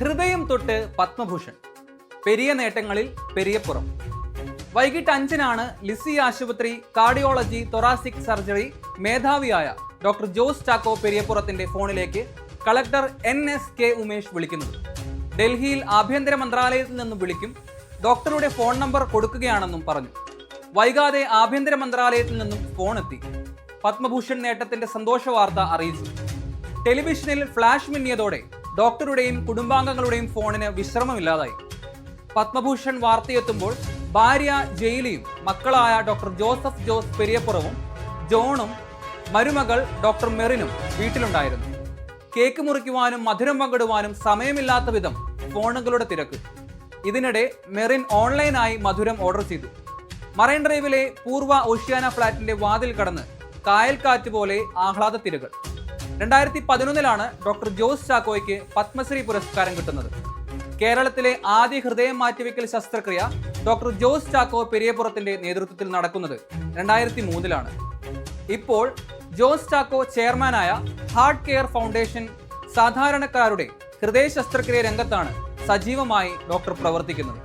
ഹൃദയം തൊട്ട് പത്മഭൂഷൺ. പെരിയ നേട്ടങ്ങളിൽ പെരിയപ്പുറം. വൈകിട്ട് അഞ്ചിനാണ് ലിസി ആശുപത്രി കാർഡിയോളജി തൊറാസിക് സർജറി മേധാവിയായ ഡോക്ടർ ജോസ് ചാക്കോ പെരിയപ്പുറത്തിന്റെ ഫോണിലേക്ക് collector N S K Umesh വിളിക്കുന്നത്. ഡൽഹിയിൽ ആഭ്യന്തര മന്ത്രാലയത്തിൽ നിന്നും വിളിക്കും. ഡോക്ടറുടെ ഫോൺ നമ്പർ കൊടുക്കുകയാണെന്നും പറഞ്ഞു. വൈകാതെ ആഭ്യന്തര മന്ത്രാലയത്തിൽ നിന്നും ഫോൺ എത്തി പത്മഭൂഷൺ നേട്ടത്തിന്റെ സന്തോഷ വാർത്ത അറിയിച്ചു. ടെലിവിഷനിൽ ഫ്ലാഷ് മിന്നിയതോടെ ഡോക്ടറുടെയും കുടുംബാംഗങ്ങളുടെയും ഫോണിന് വിശ്രമമില്ലാതായി. പത്മഭൂഷൺ വാർത്തയെത്തുമ്പോൾ ഭാര്യ ജയിലിയും മക്കളായ ഡോക്ടർ ജോസഫ് ജോസ് പെരിയപ്പുറവും ജോണും മരുമകൾ ഡോക്ടർ മെറിനും വീട്ടിലുണ്ടായിരുന്നു. കേക്ക് മുറിക്കുവാനും മധുരം പങ്കിടുവാനും സമയമില്ലാത്ത വിധം ഫോണുകളുടെ തിരക്ക്. ഇതിനിടെ മെറിൻ ഓൺലൈനായി മധുരം ഓർഡർ ചെയ്തു. മറൈൻ ഡ്രൈവിലെ പൂർവ ഓഷ്യാന ഫ്ളാറ്റിന്റെ വാതിൽ കടന്ന് കായൽക്കാറ്റ് പോലെ ആഹ്ലാദ തിരകൾ രണ്ടായിരത്തി പതിനൊന്നിലാണ് ഡോക്ടർ ജോസ് ചാക്കോയ്ക്ക് പത്മശ്രീ പുരസ്കാരം കിട്ടുന്നത്. കേരളത്തിലെ ആദ്യ ഹൃദയം മാറ്റിവെക്കൽ ശസ്ത്രക്രിയ ഡോക്ടർ ജോസ് ചാക്കോ പെരിയപുറത്തിന്റെ നേതൃത്വത്തിൽ നടക്കുന്നത് രണ്ടായിരത്തി മൂന്നിലാണ് ഇപ്പോൾ ജോസ് ചാക്കോ ചെയർമാനായ ഹാർട്ട് കെയർ ഫൗണ്ടേഷൻ സാധാരണക്കാരുടെ ഹൃദയ ശസ്ത്രക്രിയ രംഗത്താണ് സജീവമായി ഡോക്ടർ പ്രവർത്തിക്കുന്നത്.